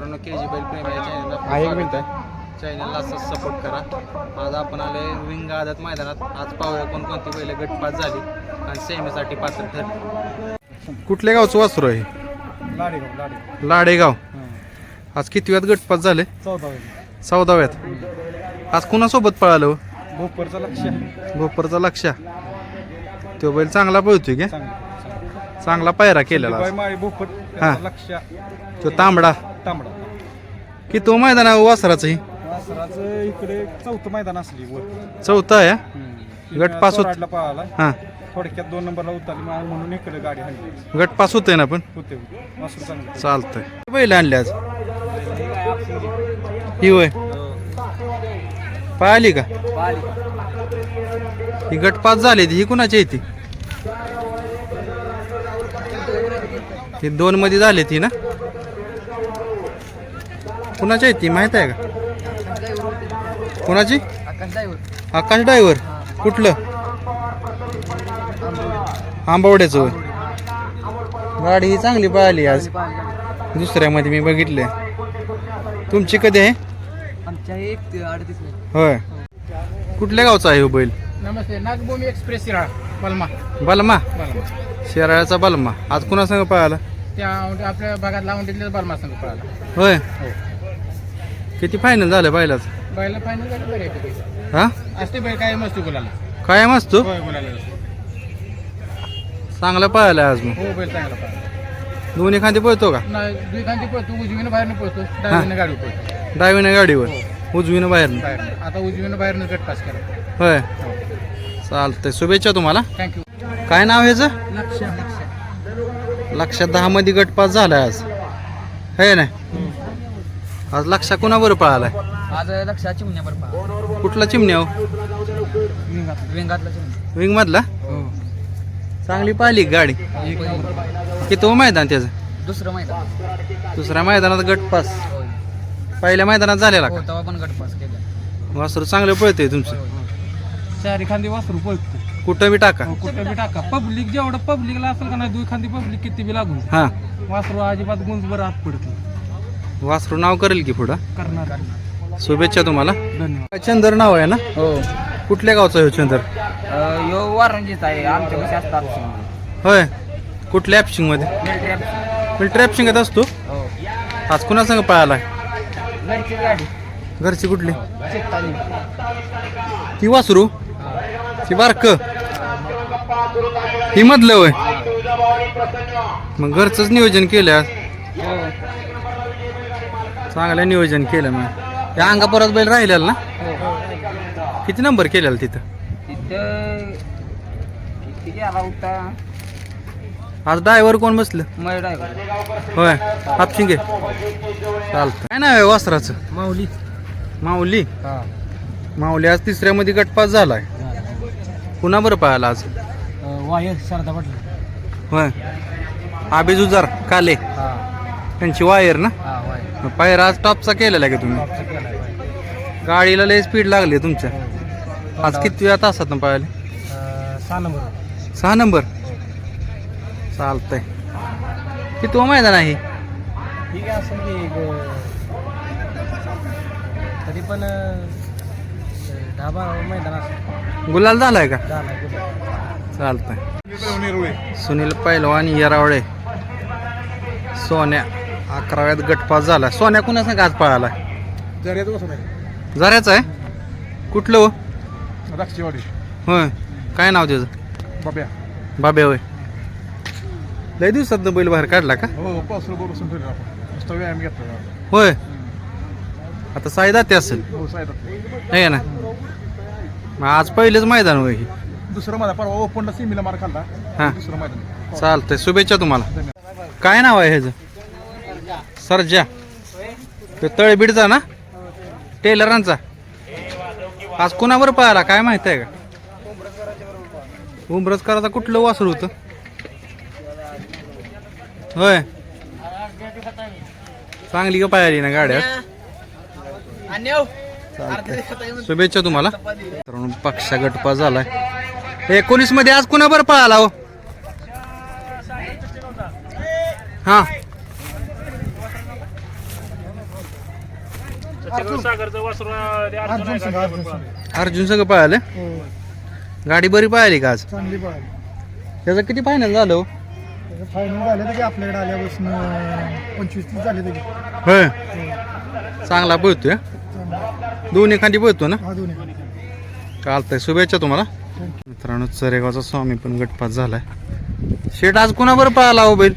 मित्रांनो के जी बैल प्रेमी या चॅनलला एक मिनिट. चॅनलला असंच सपोर्ट करा. आज आपण आले विंग आदत मैदानात. आज पाहूया कोणकोणती बैल गटपात झाली आणि सेमीसाठी पात्र ठरली. कुठल्या गावचं वासरू आहे लाडेगाव आज किती वेळात गटपात झाले? चौदा चौदाव्यात. आज कुणासोबत पळालं हो? भोपरचं लक्ष. भोपरचा लक्ष. तो बैल चांगला पळतोय का? चांगलं चांगला. पायरा केलेला हा. तो तांबडा. तांबडा. की तो मैदान आहे वासराचं वासराचं इकडे चौथं मैदान असली वर. चौथा आहे? गट पास होत- पळाला. हा. थोडक्यात दोन नंबरला उतरली मग म्हणून इकडे गाडी हल्ली. गटपास होतोय ना पण? होते वासरू चांगलं चालतंय. बैल आणले आज? ही होय? पाहिली का? ही गटपास झाली ती. ही कुणाची आहे ती? ही दोन मध्ये झाली ती ना? कुणाची आहे ती? माहीत आहे का? कुणाची? आकाश ड्रायव्हर. कुठलं? आंबवड्याचं होय. गाडी ही चांगली पळाली आज. दुसऱ्यामध्ये मी बघितले तुमची कधी आहे? होय. कुठल्या गावचा आहे हो बैल? नमस्ते नागभूमी एक्सप्रेस शिराळा बलमा. बलमा? शेराळ्याचा बलमा. आज कुणा संग पळाला? त्या आपल्या भागात लावून बलमा संघ पळाला. होय. किती फायनल झालं बैलाच? बैला फायनल झालं बऱ्यापैकी हा? असते बैल काय मस्ती बोलायला काय मस्त होय बोलायला चांगला पळाला आज मग. हो बैल चांगला दोन्ही खांदी पळतो का? नाही पळतो उजवीनं बाहेरनं पळतो डावीनं गाडी पळतो. डावीनं गाडीवर उजवीनं बाहेर बाहेरनं. आता उजवीनं बाहेरनं गट पास करा होय. चालतंय. शुभेच्छा तुम्हाला. थँक्यू काय नाव ह्याचं? लक्ष लक्ष लक्षात दहा मध्ये गटपास झालाय आज. है ना? आज लक्षा कुणाबरोबर पळालाय? आज लक्षात चिमण्यावर पहा कुठला चिमण्या हो विंगातला चिमण्या. विंग मधला हो. चांगली पाहिली गाडी? किती हो मैदान त्याचं? दुसरं मैदान. दुसऱ्या मैदानात गटपास पहिल्या मैदानात झालेला का? तेव्हा पण गटपास केला. वासरू चांगलं पळतंय तुमचं. चारी खांदी वासरू पळतो कुठं बी टाका. कुठं बी टाका. पब्लिक जेवढं पब्लिकला असेल का नाही दुई खांदी पब्लिक किती बी लागून. हा. वासरू अजिबात गुंजभर आत पडतो वासरू नाव करेल की पुढं? करणार. शुभेच्छा तुम्हाला. धन्यवाद. चंदर नाव आहे ना? हो. कुठल्या गावचं आहे हो चंदर? यो वारंजीच आहे. आमच्या कशी असतात. होय. कुठल्या ॲप्शिंगमध्ये? मिलिटरी मी ट्रॅपशिंगत असतो? हो. आज कुणा संग पळालाय घरची गाडी. घरची कुठली? चित्ताली. ती वासरू? ती बारक? ही मधलं होय. मग घरचंच नियोजन केलं आज. चांगलं नियोजन केलं मग. त्या अंगापुरात बैल राहिलेला ना? हो किती नंबर केलेला तिथं? तिथं किती गेला होता आज ड्रायव्हर कोण बसलं? मयूर होय. हापशिंगे चालतं. काय नाव आहे वासराचं? माऊली. माऊली? हा. माऊली आज तिसऱ्यामध्ये गटपास झालाय. पुन्हा बरं पाहायला आज. वायर शारदा पडली होय. आबेजुजार काले. हा. त्यांची वायर ना? हा वायर. पायर आज टॉपचा केलेला आहे का तुम्ही? टॉपचा केला गाडीला लय स्पीड लागली तुमच्या. आज किती वेळा तासात पाहिले सहा नंबर. सहा नंबर? चालतंय. किती तो मैदान आहे ठीक आहे असेल की एक, तरी पण मैदान गुलाल झालाय का? झाला चालतंय. सुनील पैलवान येरावळे. सोन्या. अकराव्यात गटपास झाला. सोन्या कुणा सांग आज पळाला? बसून आहे. जऱ्याच आहे? कुठलं हो? राक्षीवाडी. होय. काय नाव त्याचं? बाब्या. बाबे होय. लय दिवसात बैल बाहेर काढला का? हो बसून आपण. नुसतं व्यायाम घेतला होय. आता सायदा ते असेल. हो साहेब आहे ना. मग आज पहिलेच मैदान होय. हे. दुसरं मैदान परवा ओपनला सिमीला मार खाल्ला. हा. दुसरं मैदान. चालतंय. शुभेच्छा तुम्हाला. काय नाव आहे ह्याचं? सरजा तो तळबीडचा ना. टेलरांचा. आज कुणावर पळाला काय माहीत आहे का? उमरजकराचा कुठलं वासरू होतं? होय. चांगली का पाहिली ना गाड्या. शुभेच्छा तुम्हाला. पक्षा गटपा झालाय. एकोणीसमध्ये आज कुणावर पळाला हो? हा. अर्जुन. अर्जुन संघ पळाले. हो. गाडी बरी पळाली का आज? चांगली पळाली. त्याचं किती फायनल झालं हो? फायनल झाले तर की आपल्याकडे आल्यापासून पंचवीस तीस झाले तरी होय. चांगला पळतोय. दोन एखादी पळतो ना? हा दोन्ही चालतंय. शुभेच्छा तुम्हाला. मित्रांनो चरेगावचा स्वामी पण गटपात झालाय. शेट आज कुणाबरोबर पळाला हो बैल?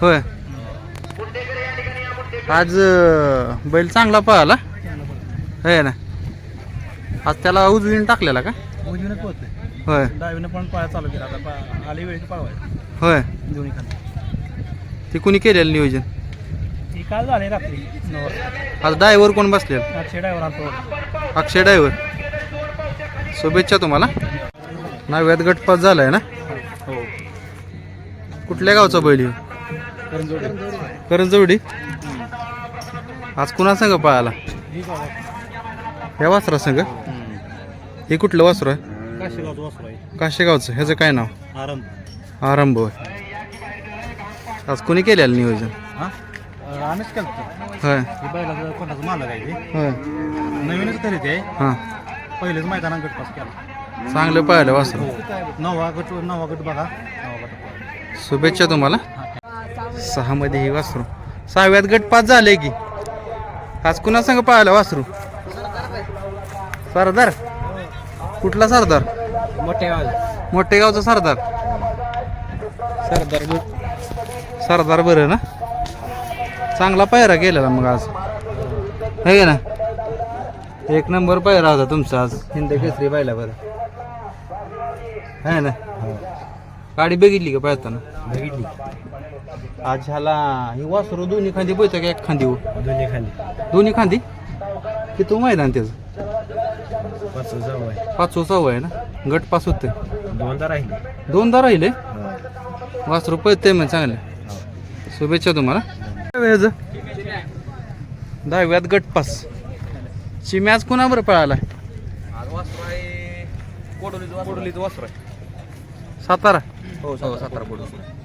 होय. आज बैल चांगला पळाला? होय ना. आज त्याला उजवीने टाकलेला का? होय. डावीने पण पाया चालू केला. आता आली वेळेची पाळवाय होय. दोन्ही खाली. ते कुणी केलेलं नियोजन? ती काल झाली रात्री. नऊ वाजता. आज ड्रायव्हर कोण बसलेला? आठशे ड्रायव्हर आणतो अक्षय ड्रायव्हर. शुभेच्छा तुम्हाला. नव्यात गटपात झालाय ना? हो. कुठल्या गावचा बैल ह्यो? करंजवडी आज कुणा संघ पळाला? या वासरा संघ? हे कुठलं वासरू आहे? काशीगावचं ह्याचं काय नाव? आरंभ. आरंभ होय. आज कोणी केलेलं नियोजन? हा? आम्हीच केलं होय. हे बैलाचं कोणाचं मालक आहे ते. होय. नवीनच खरेदी आहे. हां. पहिलेच मैदानात गटपास केला. चांगलं पाहिलं वासरू. नवा गट नवा गट बघा. नवा गट शुभेच्छा तुम्हाला. सहा मध्ये ही वासरू. सहाव्यात गट पाच झाले की. आज कुणा संघ पाहिलं वासरू? सरदार? कुठला सरदार? मोठे मोठे गावचा सरदार सरदार सरदार बरं ना? चांगला पायरा केलेला मग आज. हे ना? एक नंबर पायरा होता तुमचा आज. हिंद केसरी पाहिला बरं. है ना? गाडी बघितली का पाहताना? बघितली. आज ह्याला ही वासरू दोन्ही खांदी पळतं का एक खांदी हो? दोन्ही खाली दोन्ही खांदी? किती मैदान त्याचं? पाच जाऊ आहे. पाचवं सहावं आहे ना? गट पास होते दोनदा राहिले. दोनदा राहिले? वासरू पळते मग चांगले. शुभेच्छा तुम्हाला. वेळेचं दहाव्यात गट पास. चिम्याच कुणाबरोबर पळाला आज वासरू आहे कोडोलीचं कोडोलीचं वासरू आहे. सातारा. हो सातारा कोडोली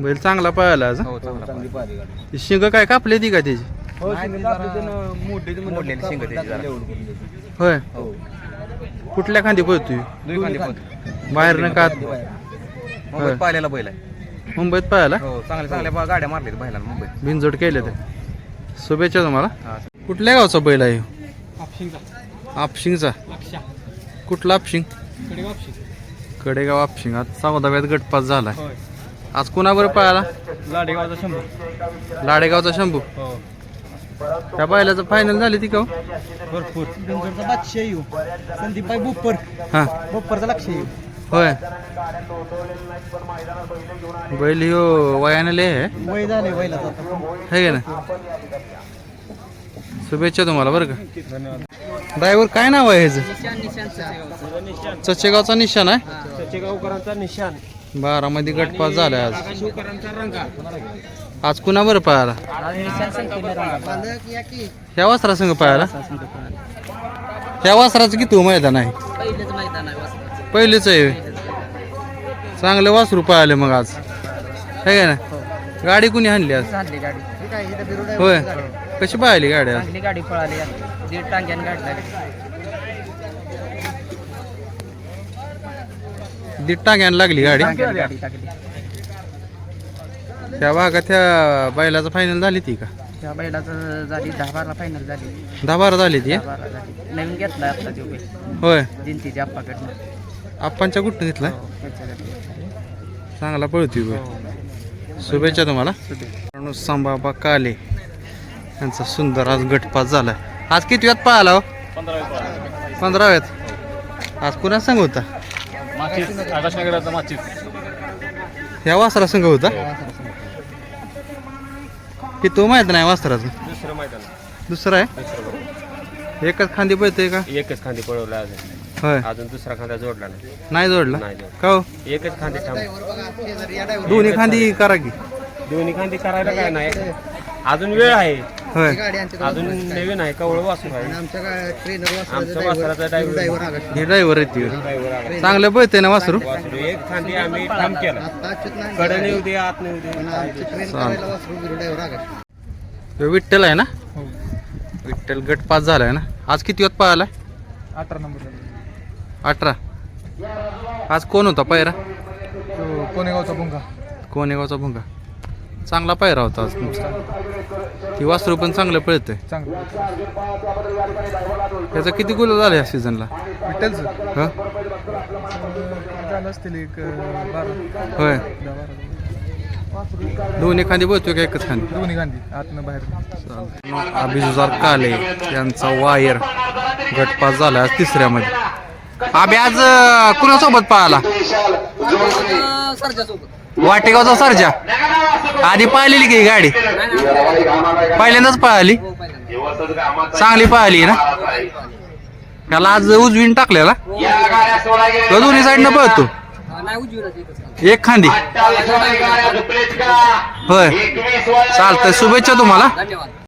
बैल चांगला पळाला आज हो? चांगली पाहिली. गाडी. ती शिंग काय कापले ती का त्याची? मोडलेली शिंग त्याची जरा. होय? हो. कुठल्या खांदी पळतोय? दुई खांदी पण बाहेरनं का मुंबईत पाहिलेला बैल आहे. मुंबईत पळाला हो चांगल्या चांगल्या बा- गाड्या मारल्या बैलाला मुंबईत. बिनजोड केले ते. शुभेच्छा तुम्हाला. हा कुठल्या गावचा बैल आहे ह्यो? आपशिंगचा. कुठला आपशिंग? कडेगाव आपशिंग. आज चौदाव्यात गटपास झाला होय. आज कुणाबरोबर पळाला? लाडेगावचा शंभर लाडेगावचा शंभू? हो. त्या बैलाचं फायनल झाली ती का हो? भरपूर. बिंजोडचा येऊ संदीपबाई बोप्पर. हा. बोप्परचा लक्ष येऊ होय. बैल ह्यो वयाने वय झाले बैलाचा है ना शुभेच्छा तुम्हाला बरं का. ड्रायव्हर काय नाव आहे ह्याचं? चचेगावचा निशाण आहे? गावकरांचा निशान. बारामध्ये गटपास झालाय आज. शिवकरांचा रंगा आज कुणाबरोबर पळाला ह्या वासरा संघ पळाला ह्या वासराचं किती मैदान आहे? पहिलेच मैदान आहे वासराचं. पहिलेच आहे. चांगलं वासरू पळाले मग आज. है का ना? गाडी कुणी आणली आज? झाली गाडी. होय. कशी पाहिली गाडी आज? गाडी पळाली. दीड टांग्यान गाडला. दीड टांग्यानं लागली गाडी. त्या भागात त्या बैलाचं फायनल झाली ती का? त्या बैलाचं झाली दहा बारा फायनल झाली. दहा बारा झाली ती? दहा बारा झाली. नवीन घेतला आपला जो बैल. होय. जिंतीच्या आप्पाकडनं. आप्पांच्या कुठं घेतला हो. चांगला पळतोय बैल. शुभेच्छा तुम्हाला. मित्रांनो, संभाबा काले यांचा सुंदर आज गटपास झालाय. आज किती वेळात पळाला हो? पंधराव्यात. आज कुणा संघ होता आकाशनगराचा माचीस. ह्या वासरा संघ होता? की तो माहीत नाही वासराचं? दुसरं मैदान. दुसरा आहे? एकच खांदी पळतोय का? एकच खांदी पळवला अजून. होय. अजून दुसरा खांदा जोडला नाही. नाही जोडला? नाही जोडला. का हो? एकच खांदी थांब. दोन्ही खांदी करा की. दोन्ही खांदी करायला काय नाही. अजून वेळ आहे. होय. गाडी अजून नवीन आहे कवळ वासू आहे आमच्या ट्रेनर आमच्या वासराचा ड्रायव्हर हे ड्रायव्हर येते चांगलं पळतंय ना वासरू? एक खांदी आम्ही ठाम केला. कडे आत विठ्ठल आहे ना? विठ्ठल गट पास झालाय ना? आज किती वाजता पळाला अठरा नंबर अठरा. आज कोण होता पायरा? तो कोणेगावचा भुंगा. कोणेगावचा भुंगा. चांगला पायरा होता आज तुमचा. ती वासरू पण चांगलं पळतंय. चांगलं. त्याचा किती गुल झाला या सीझनला विठ्ठलचं ह? झालं असतील एक अं, बारा. होय. दहा बारा. दोन्ही खांदी बोलतोय का एकच खांदी? दोन्ही गांधी आतनं बाहेर. अभिजुजार काले यांचा वायर गटपास झाला आज तिसऱ्यामध्ये. आबे आज अं, कुणासोबत पळाला? वाटेगावचा सरजा? आधी पाहिलेली की गाडी? पहिल्यांदाच पळाली चांगली पळाली ना? त्याला आज उजवीन टाकलेला? तो दोन्ही साईडनं पळतो. एक खांदी. होय. चालतंय. शुभेच्छा तुम्हाला.